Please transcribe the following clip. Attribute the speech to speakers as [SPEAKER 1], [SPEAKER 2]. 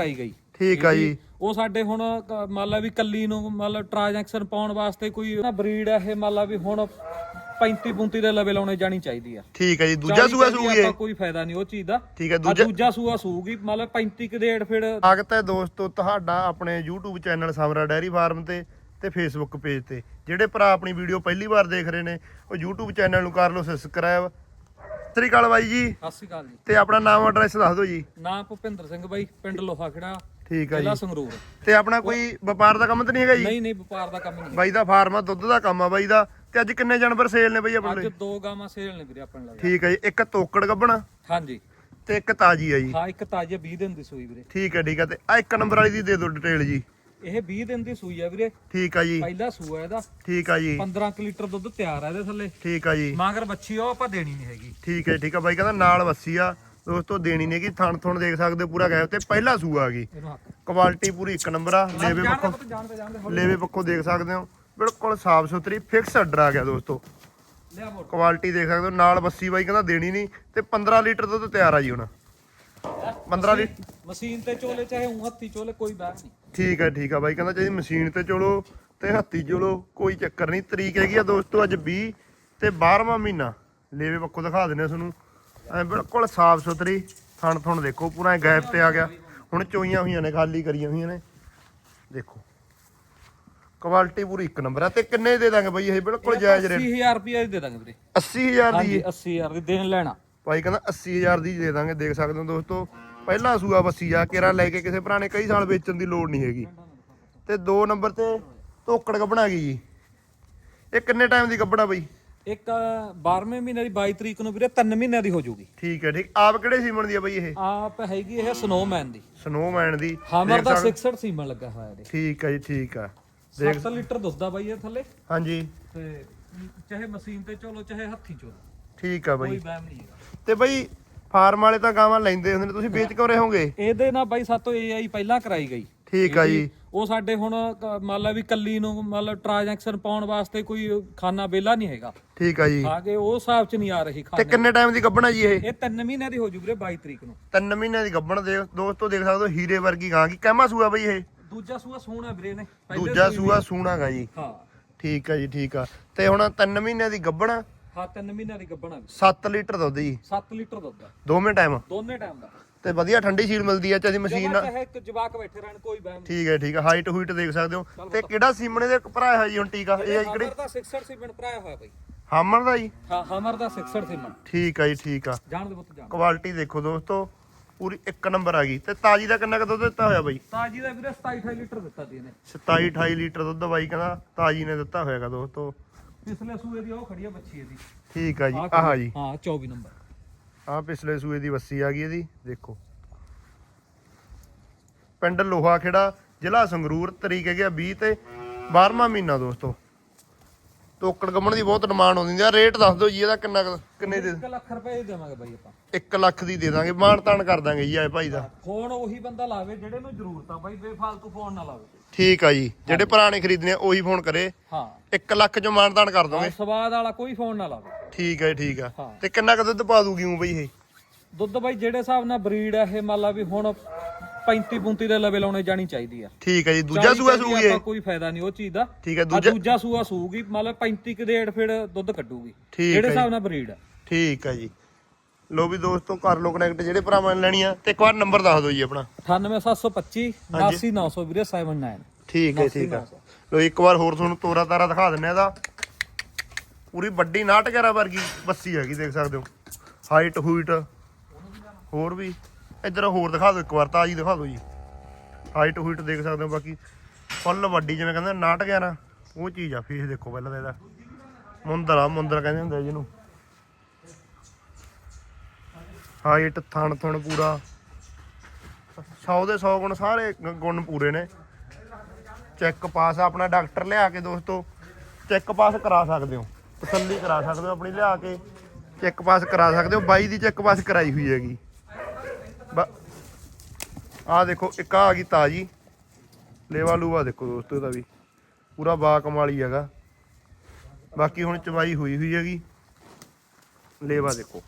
[SPEAKER 1] ਆਈ ਗਈ।
[SPEAKER 2] ਠੀਕ ਆ ਜੀ।
[SPEAKER 1] ਉਹ ਸਾਡੇ ਹੁਣ ਕ- ਮੰਨ ਲਾ ਵੀ ਕੱਲੀ ਨੂੰ ਮੰਨ ਲਾ ਟ੍ਰਾਂਜੈਕਸ਼ਨ ਪਾਉਣ ਵਾਸਤੇ ਕੋਈ ਨਾ ਬਰੀਡ ਹੈ ਇਹ ਮੰਨ ਲਾ ਵੀ ਹੁਣ 35 35 ਦੇ ਲੈਵਲ ਆਉਣੇ ਜਾਣੀ ਚਾਹੀਦੀ ਆ।
[SPEAKER 2] ਠੀਕ ਆ ਜੀ ਦੂਜਾ ਸੂਆ
[SPEAKER 1] ਚਾਲੀ
[SPEAKER 2] ਸੂਗੀ
[SPEAKER 1] ਆਪਾਂ ਕੋਈ ਫਾਇਦਾ ਨਹੀਂ ਉਹ ਚੀਜ਼ ਦਾ।
[SPEAKER 2] ਠੀਕ
[SPEAKER 1] ਆ
[SPEAKER 2] ਦੂਜਾ
[SPEAKER 1] ਦੂਜਾ ਸੂਆ ਸੂਗੀ ਮੰਨ ਲਾ 35 ਕੁ ਦੇ ਫੇੜ
[SPEAKER 2] ਸਵਾਗਤ ਹੈ ਦੋਸਤੋ ਤੁਹਾਡਾ ਆਪਣੇ YouTube channel Samra dairy farm ਤੇ ਤੇ Facebook ਪੇਜ ਤੇ। ਜਿਹੜੇ ਭਰਾ ਆਪਣੀ ਵੀਡੀਓ ਪਹਿਲੀ ਵਾਰ ਦੇਖ ਰਹੇ ਨੇ ਉਹ YouTube ਚੈਨਲ ਨੂੰ ਕਰ ਲਓ ਸਬਸਕ੍ਰਾਈਬ ਸਤਿ ਸ਼੍ਰੀ ਅਕਾਲ ਬਾਈ ਜੀ।
[SPEAKER 1] ਸਤਿ ਸ਼੍ਰੀ ਅਕਾਲ ਜੀ।
[SPEAKER 2] ਤੇ ਆਪਣਾ ਨਾਮ ਐਡਰੈਸ ਦੱਸ ਦਿਓ ਜੀ।
[SPEAKER 1] ਨਾਮ ਭੁਪਿੰਦਰ ਸਿੰਘ ਬਾਈ ਪਿੰਡ ਲੋਹਾ ਖੜਾ
[SPEAKER 2] ਠੀਕ ਆ
[SPEAKER 1] ਜ਼ਿਲ੍ਹਾ
[SPEAKER 2] ਜੀ।
[SPEAKER 1] ਸੰਗਰੂਰ।
[SPEAKER 2] ਤੇ ਆਪਣਾ ਕੋਈ ਵਪਾਰ ਦਾ ਕੰਮ ਤਾਂ ਨਹੀਂ ਹੈਗਾ ਜੀ?
[SPEAKER 1] ਨਹੀਂ ਨਹੀਂ ਵਪਾਰ ਦਾ ਕੰਮ ਨਹੀਂ।
[SPEAKER 2] ਬਾਈ ਦਾ ਫਾਰਮ ਆ ਦੁੱਧ ਦਾ ਕੰਮ ਆ ਬਾਈ ਦਾ। ਤੇ ਅੱਜ ਕਿੰਨੇ ਜਾਨਵਰ ਸੇਲ ਨੇ ਬਾਈ ਆਪਣੇ
[SPEAKER 1] ਅੱਜ
[SPEAKER 2] ਲਈ
[SPEAKER 1] ਦੋ ਗਾਵਾਂ ਸੇਲ ਨੇ ਵੀਰੇ ਆਪਣੇ ਲਈ।
[SPEAKER 2] ਠੀਕ ਹੈ ਜੀ ਇੱਕ ਤੋਕੜ ਗੱਬਣਾ
[SPEAKER 1] ਹਾਂਜੀ।
[SPEAKER 2] ਤੇ ਇੱਕ ਤਾਜੀ ਆ ਜੀ।
[SPEAKER 1] ਹਾਂ ਇੱਕ ਤਾਜ਼ੀ 20 ਦਿਨ ਦੀ ਸੂਈ ਵੀਰੇ।
[SPEAKER 2] ਠੀਕ ਹੈ ਠੀਕ ਹੈ ਤੇ ਆ ਇੱਕ ਨੰਬਰ ਵਾਲੀ ਦੀ ਦੇ ਦਿਓ ਡਿਟੇਲ ਜੀ।
[SPEAKER 1] ਇਹ 20 ਦਿਨ ਦੀ ਸੂਈ ਆ ਵੀਰੇ।
[SPEAKER 2] ਠੀਕ ਆ ਜੀ।
[SPEAKER 1] ਪਹਿਲਾ ਸੂਆ ਇਹਦਾ।
[SPEAKER 2] ਠੀਕ ਆ ਜੀ।
[SPEAKER 1] 15 ਕੁ ਲੀਟਰ ਦੁੱਧ ਤਿਆਰ ਆ ਇਹਦੇ ਥੱਲੇ।
[SPEAKER 2] ਠੀਕ ਆ ਜੀ।
[SPEAKER 1] ਮਾਗਰ ਬੱਚੀ ਉਹ ਆਪਾਂ ਦੇਣੀ ਨਹੀਂ ਹੈਗੀ।
[SPEAKER 2] ਠੀਕ ਹੈ ਠੀਕ ਆ ਬਾਈ ਕਹਿੰਦਾ ਨਾਲ ਵੱਸੀ ਆ। ਦੋਸਤੋ ਦੇਣੀ ਨਹੀਂ ਕਿ ਥਣ ਥਣ ਦੇਖ ਸਕਦੇ ਹੋ ਪੂਰਾ ਗਾਇਬ ਤੇ ਪਹਿਲਾ ਸੂਆ ਆ ਗਈ ਕੁਆਲਿਟੀ ਪੂਰੀ ਇੱਕ ਨੰਬਰ ਆ। ਲੇਵੇ ਪੱਖੋਂ ਲੇਵੇ ਪੱਖੋਂ ਦੇਖ ਸਕਦੇ ਹੋ। ਬਿਲਕੁਲ ਸਾਫ਼ ਸੁਥਰੀ ਫਿਕਸ ਆਰਡਰ ਆ ਗਿਆ ਦੋਸਤੋ। ਕੁਆਲਿਟੀ ਦੇਖ ਸਕਦੇ ਹੋ। ਨਾਲ ਵੱਸੀ ਬਾਈ ਕਹਿੰਦਾ ਦੇਣੀ ਨਹੀਂ ਤੇ 15 ਲੀਟਰ ਦੁੱਧ ਤਿਆਰ ਆ ਜੀ ਹੁਣ। 15 ਲੀਟਰ
[SPEAKER 1] ਮਸ਼ੀਨ ਤੇ ਚੋਲੇ ਚਾਹੇ ਊਂ ਹੱਥੀ ਚੋਲੇ ਕੋਈ ਬਾਤ ਨਹੀਂ।
[SPEAKER 2] ਠੀਕ ਹੈ ਠੀਕ ਆ ਬਾਈ ਕਹਿੰਦਾ ਚਾਹੀ ਮਸ਼ੀਨ ਤੇ ਚਲੋ ਤੇ ਹੱਥੀ ਚਲੋ ਕੋਈ ਚੱਕਰ ਨਹੀਂ। ਤਰੀਕ ਹੈਗੀ ਆ ਦੋਸਤੋ ਅੱਜ 20 ਤੇ 12ਵਾਂ ਮਹੀਨਾ। ਲੇਵੇ ਪੱਖੋਂ ਦਿਖਾ ਦਿੰਦੇ ਆ ਤੁਹਾਨੂੰ। ਐ ਬਿਲਕੁਲ ਸਾਫ਼ ਸੁਥਰੀ ਥਣ ਥਣ ਦੇਖੋ ਪੂਰਾ ਗੈਪ ਤੇ ਆ ਗਿਆ। ਹੁਣ ਚੋਈਆਂ ਹੋਈਆਂ ਨੇ ਖਾਲੀ ਕਰੀਆਂ ਹੋਈਆਂ ਨੇ। ਦੇਖੋ ਕੁਆਲਿਟੀ ਪੂਰੀ ਇੱਕ ਨੰਬਰ ਆ ਤੇ ਕਿੰਨੇ ਦੇ ਦਾਂਗੇ ਬਾਈ ਇਹ? ਬਿਲਕੁਲ ਜਾਇਜ਼ ਰੇਟ।
[SPEAKER 1] 80000 ਰੁਪਏ ਦੇ ਦਾਂਗੇ ਵੀਰੇ।
[SPEAKER 2] 80000 ਦੀ?
[SPEAKER 1] ਹਾਂਜੀ 80000 ਦੀ ਦੇਣ ਲੈਣਾ।
[SPEAKER 2] ਭਾਈ ਕਹਿੰਦਾ 80000 ਦੀ ਦੇ ਦਾਂਗੇ ਦੇਖ ਸਕਦੇ ਹੋ ਦੋਸਤੋ। ਪਹਿਲਾ ਸੂਆ ਬੱਸੀ ਆ ਕੇਰਾ ਲੈ ਕੇ ਕਿਸੇ ਭਰਾ ਨੇ ਕਈ ਸਾਲ ਵੇਚਣ ਦੀ ਲੋੜ ਨਹੀਂ ਹੈਗੀ। ਤੇ 2 ਨੰਬਰ ਤੇ ਧੋਕੜ ਗੱਬਣਾ ਗਈ ਜੀ? ਇਹ ਕਿੰਨੇ ਟਾਈਮ ਦੀ ਗੱਬਣਾ ਬਈ?
[SPEAKER 1] ਇੱਕ 12ਵੇਂ ਮਹੀਨੇ ਦੀ 22 ਤਰੀਕ ਨੂੰ ਵੀਰੇ 3 ਮਹੀਨਿਆਂ ਦੀ ਹੋ ਜਾਊਗੀ।
[SPEAKER 2] ਠੀਕ ਹੈ ਠੀਕ। ਆਪ ਕਿਹੜੇ ਸੀਮਨ ਦੀ ਆ ਬਈ ਇਹ?
[SPEAKER 1] ਆਪ ਹੈਗੀ ਇਹ ਸਨੋਮੈਨ ਦੀ।
[SPEAKER 2] ਸਨੋਮੈਨ ਦੀ।
[SPEAKER 1] ਹਾਮਰ ਦਾ 66 ਸੀਮਨ ਲੱਗਾ ਹੋਇਆ ਇਹਦੇ।
[SPEAKER 2] ਠੀਕ ਹੈ ਜੀ ਠੀਕ ਆ
[SPEAKER 1] 7 ਲੀਟਰ ਦੁੱਧ ਆ ਬਾਈ ਇਹ ਥੱਲੇ।
[SPEAKER 2] ਹਾਂਜੀ।
[SPEAKER 1] ਤੇ ਚਾਹੇ ਮਸ਼ੀਨ ਤੇ ਚੋਲੋ ਚਾਹੇ ਹੱਥੀ ਚੋਲੋ।
[SPEAKER 2] ਠੀਕ ਆ
[SPEAKER 1] ਕੋਈ
[SPEAKER 2] ਬਈ
[SPEAKER 1] ਵਹਿਮ ਨਹੀਂ ਹੈਗਾ।
[SPEAKER 2] ਤੇ ਬਈ ਫਾਰਮ ਵਾਲੇ ਤਾਂ ਗਾਵਾਂ ਲੈਂਦੇ ਹੁੰਦੇ ਨੇ ਤੁਸੀਂ ਵੇਚ ਕਿਉਂ ਰਹੇ ਹੋਗੇ
[SPEAKER 1] ਇਹਦੇ ਨਾਲ ਬਾਈ ਸਾਤੋਂ ਏਆਈ ਪਹਿਲਾਂ ਕਰਾਈ ਗਈ।
[SPEAKER 2] ਠੀਕ ਆ ਜੀ।
[SPEAKER 1] ਉਹ ਸਾਡੇ ਹੁਣ ਕ- ਮੰਨ ਲਾ ਵੀ ਕੱਲੀ ਨੂੰ ਮੰਨ ਲਾ ਟ੍ਰਾਂਜੈਕਸ਼ਨ ਪਾਉਣ ਵਾਸਤੇ ਕੋਈ ਖਾਨਾ ਬੇਲਾ ਨਹੀਂ ਹੈਗਾ।
[SPEAKER 2] ਠੀਕ ਆ ਜੀ।
[SPEAKER 1] ਆ ਕੇ ਉਹ ਹਿਸਾਬ ਚ ਨਹੀਂ ਆ ਰਹੀ
[SPEAKER 2] ਤੇ
[SPEAKER 1] ਖਾਨਾ
[SPEAKER 2] ਕਿੰਨੇ ਟਾਈਮ ਦੀ ਗੱਬਣਾ ਜੀ ਇਹ?
[SPEAKER 1] ਇਹ 3 ਮਹੀਨਿਆਂ ਦੀ ਹੋ ਜੂ ਵੀਰੇ 22 ਤਰੀਕ ਨੂੰ।
[SPEAKER 2] ਤਿੰਨ ਮਹੀਨਿਆਂ ਦੀ ਗੱਬਣ ਦੇ ਦੋਸਤੋ ਦੇਖ ਸਕਦੇ ਹੋ ਹੀਰੇ ਵਰਗੀ ਗਾਂ ਕੀ ਕਹਿਮਾ ਸੂਆ ਬਈ ਇਹ?
[SPEAKER 1] ਦੂਜਾ ਸੂਆ ਸੋਹਣਾ ਵੀਰੇ ਨੇ ਪਹਿਲੇ
[SPEAKER 2] ਦੂਜਾ
[SPEAKER 1] ਸੂਈ
[SPEAKER 2] ਸੂਆ ਸੂਣਾਗਾ ਜੀ।
[SPEAKER 1] ਹਾਂ।
[SPEAKER 2] ਠੀਕ ਆ ਜੀ ਠੀਕ ਆ। ਤੇ ਹੁਣ 3 ਮਹੀਨਿਆਂ ਦੀ ਗੱਬਣ
[SPEAKER 1] ਹਾਂ 3 ਮਹੀਨਿਆਂ ਦੀ ਗੱਬਣਾ
[SPEAKER 2] 7 ਲੀਟਰ ਦੁੱਧ ਜੀ।
[SPEAKER 1] 7 ਲੀਟਰ ਦੁੱਧ ਆ।
[SPEAKER 2] ਦੋਵੇਂ ਟਾਈਮ
[SPEAKER 1] ਦੋਨੇ ਟਾਈਮ ਦਾ।
[SPEAKER 2] ਤੇ ਵਧੀਆ ਠੰਡੀ ਸੀਲ ਮਿਲਦੀ ਆ ਚਾਹੀ ਮਸ਼ੀਨ ਨਾਲ
[SPEAKER 1] ਚਾਹੇ ਇੱਕ ਜਵਾਕ ਬੈਠੇ ਰਹਿਣ ਕੋਈ ਬਹਿਮ
[SPEAKER 2] ਠੀਕ ਹੈ ਠੀਕ ਹੈ। ਹਾਈਟ ਹੂਈਟ ਦੇਖ ਸਕਦੇ ਹੋ। ਤੇ ਕਿਹੜਾ ਸੀਮਣੇ ਦੇ ਭਰਾ ਹੈ ਜੀ ਹੁਣ ਟੀਕਾ? ਇਹ ਆ ਕਿਹੜੇ?
[SPEAKER 1] ਦਾ 66 ਸੀਮੈਂਟ ਭਰਾਇਆ ਹੋਇਆ ਬਾਈ।
[SPEAKER 2] ਹਾਮਰ ਦਾ ਜੀ?
[SPEAKER 1] ਹਾਂ ਹਮਰ ਦਾ 66 ਸੀਮੈਂਟ
[SPEAKER 2] ਠੀਕ ਆ ਜੀ ਠੀਕ ਆ।
[SPEAKER 1] ਜਾਣ ਦੇ ਪੁੱਤ ਜਾਣ
[SPEAKER 2] ਕੁਆਲਿਟੀ ਦੇਖੋ ਦੋਸਤੋ ਪੂਰੀ ਇੱਕ ਨੰਬਰ ਆ ਗਈ। ਤੇ ਤਾਜੀ ਦਾ ਕਿੰਨਾ ਕੁ ਦੁੱਧ ਦਿੱਤਾ ਹੋਇਆ ਬਾਈ?
[SPEAKER 1] ਤਾਜੀ ਦਾ ਵੀਰੇ 27 28 ਲੀਟਰ ਦਿੱਤਾ ਦੀ ਇਹਨੇ।
[SPEAKER 2] 27 28 ਲੀਟਰ ਦੁੱਧ ਬਾਈ ਕਹਿੰਦਾ ਤਾਜੀ ਨੇ ਦਿੱਤਾ ਹੋਇਆਗਾ ਦੋਸਤੋ।
[SPEAKER 1] ਪਿਛਲੇ ਸੂਏ ਦੀ ਉਹ ਖੜੀ ਆ ਬੱਚੀ ਇਹਦੀ
[SPEAKER 2] ਠੀਕ ਆ ਜੀ
[SPEAKER 1] ਆਹ
[SPEAKER 2] ਆਹ ਜੀ।
[SPEAKER 1] ਹਾਂ 24 ਨੰਬਰ।
[SPEAKER 2] ਆਹ ਪਿਛਲੇ ਸੂਏ ਦੀ ਵੱਸੀ ਆ ਗਈ ਇਹਦੀ ਦੇਖੋ। ਪਿੰਡ ਲੋਹਾ ਖੇੜਾ ਜ਼ਿਲ੍ਹਾ ਸੰਗਰੂਰ ਤਰੀਕ ਹੈਗੀ ਆ 20 ਤੇ 12ਵਾਂ ਮਹੀਨਾ ਦੋਸਤੋ। ਤੋਕੜ ਗੰਮਣ ਦੀ ਬਹੁਤ ਡਿਮਾਂਡ ਆਉਂਦੀ ਆ ਰੇਟ ਦੱਸ ਦਿਓ ਜੀ ਇਹਦਾ ਕਿੰਨਾ ਕੁ- ਕਿੰਨੇ ਦੇ
[SPEAKER 1] 1 ਲੱਖ ਰੁਪਏ ਹੀ ਦੇਵਾਂਗੇ ਬਾਈ ਆਪਾਂ।
[SPEAKER 2] 1 ਲੱਖ ਦੀ ਦੇ ਦਾਂਗੇ ਮਾਣ ਤਾਣ ਕਰ ਦਾਂਗੇ ਜੀ ਆਏ ਭਾਈ ਦਾ।
[SPEAKER 1] ਫੋਨ ਉਹੀ ਬੰਦਾ ਲਾਵੇ ਜਿਹੜੇ ਨੂੰ ਜ਼ਰੂਰਤ ਆ ਬਾਈ ਬੇਫਾਲਤੂ ਫੋਨ ਨਾ ਲਾਵੇ।
[SPEAKER 2] ਠੀਕ ਆ ਜੀ। ਜਿਹੜੇ ਪੁਰਾਣੇ ਖਰੀਦਣੇ ਆ ਉਹੀ ਫੋਨ ਕਰੇ।
[SPEAKER 1] ਹਾਂ।
[SPEAKER 2] 1 ਲੱਖ ਚ ਤਾਣ ਕਰ ਦੋਗੇ।
[SPEAKER 1] ਸਵਾਦ ਵਾਲਾ ਕੋਈ ਫੋਨ ਨਾ ਲਾਵੇ।
[SPEAKER 2] ਠੀਕ ਹੈ ਠੀਕ ਆ। ਤੇ ਕਿੰਨਾ ਕੁ ਦੁੱਧ ਪਾ ਦੂਗੀ ਉਹ ਬਈ ਇਹ?
[SPEAKER 1] ਦੁੱਧ ਬਾਈ ਜਿਹੜੇ ਹਿਸਾਬ ਨਾਲ ਬਰੀਡ ਆ ਇਹ ਮੰਨ ਲਾ ਵੀ ਹੁਣ 35 35 ਦੇ ਲੈਵਲ ਆਉਣੇ ਜਾਣੀ ਚਾਹੀਦੀ ਆ।
[SPEAKER 2] ਠੀਕ ਹੈ ਜੀ ਦੂਜਾ ਸੂਆ ਸੂਗੀ
[SPEAKER 1] ਆਪਾਂ
[SPEAKER 2] ਇਹ
[SPEAKER 1] ਕੋਈ ਫਾਇਦਾ ਨਹੀਂ ਉਹ ਚੀਜ਼ ਦਾ।
[SPEAKER 2] ਠੀਕ ਹੈ
[SPEAKER 1] ਆ
[SPEAKER 2] ਦੂਜਾ
[SPEAKER 1] ਦੂਜਾ ਸੂਆ ਸੂਗੀ ਮੰਨ ਲਾ 35 ਕੁ ਦੇ ਫੇੜ ਦੁੱਧ ਕੱਢੂਗੀ। ਜਿਹੜੇ ਹਿਸਾਬ ਨਾਲ ਬਰੀਡ ਆ।
[SPEAKER 2] ਠੀਕ ਹੈ ਜੀ। ਲੋ ਵੀ ਦੋਸਤੋ ਕਰ ਲੋ ਕਨੈਕਟ ਜਿਹੜੇ ਭਰਾਵਾਂ ਨੇ ਲੈਣੀ ਆ ਤੇ ਇੱਕ ਵਾਰ ਨੰਬਰ ਦੱਸ ਦਿਓ ਜੀ ਆਪਣਾ।
[SPEAKER 1] 98725 89900 ਵੀਰੇ 79
[SPEAKER 2] ਠੀਕ ਹੈ ਠੀਕ ਹੈ। ਲੋ ਇੱਕ ਵਾਰ ਹੋਰ ਤੁਹਾਨੂੰ ਤੋਰਾ ਤਾਰਾ ਦਿਖਾ ਦਿੰਨੇ ਇਹਦਾ। ਪੂਰੀ ਵੱਡੀ ਨਾਟਕਰਾ ਵਰਗੀ ਬੱਸੀ ਹੈਗੀ ਦੇਖ ਸਕਦੇ ਹੋ। ਹਾਈਟ ਹੂਈਟ ਹੋਰ ਵੀ। ਇੱਧਰ ਹੋਰ ਦਿਖਾ ਦਿਓ ਇੱਕ ਵਾਰ ਤਾਜੀ ਦਿਖਾ ਦਿਓ ਜੀ। ਹਾਈਟ ਹੂਈਟ ਦੇਖ ਸਕਦੇ ਹੋ ਬਾਕੀ ਫੁੱਲ ਵੱਡੀ ਜਿਵੇਂ ਕਹਿੰਦੇ ਨਾਟਕ ਆ ਨਾ ਉਹ ਚੀਜ਼ ਆ ਫੇਸ ਦੇਖੋ ਪਹਿਲਾਂ ਤਾਂ ਇਹਦਾ। ਮੁੰਦਰ ਆ ਮੁੰਦਰ ਕਹਿੰਦੇ ਹੁੰਦੇ ਆ ਜਿਹਨੂੰ। ਹਾਈਟ ਥਣ ਥਣ ਪੂਰਾ। 100 ਦੇ 100 ਗੁਣ ਸਾਰੇ ਗੁਣ ਪੂਰੇ ਨੇ। ਚੈੱਕ ਪਾਸ ਆਪਣਾ ਡਾਕਟਰ ਲਿਆ ਕੇ ਦੋਸਤੋ। ਚੈੱਕ ਪਾਸ ਕਰਾ ਸਕਦੇ ਹੋ। ਤਸੱਲੀ ਕਰਾ ਸਕਦੇ ਹੋ ਆਪਣੀ ਲਿਆ ਕੇ। ਚੈੱਕ ਪਾਸ ਕਰਾ ਸਕਦੇ ਹੋ। ਬਾਈ ਦੀ ਚੈੱਕ ਪਾਸ ਕਰਾਈ ਹੋਈ ਹੈਗੀ। ਆ ਦੇਖੋ, ਇੱਕ ਆ ਗਈ ਤਾਜੀ। ਲੇਵਾ ਲੂਵਾ ਦੇਖੋ ਦੋਸਤੋ ਇਹਦਾ ਵੀ। ਪੂਰਾ ਬਾ ਕਮਾਲੀ ਹੈਗਾ। ਬਾਕੀ ਹੁਣ ਚਵਾਈ ਹੋਈ ਹੋਈ ਹੈਗੀ। ਲੇਵਾ ਦੇਖੋ।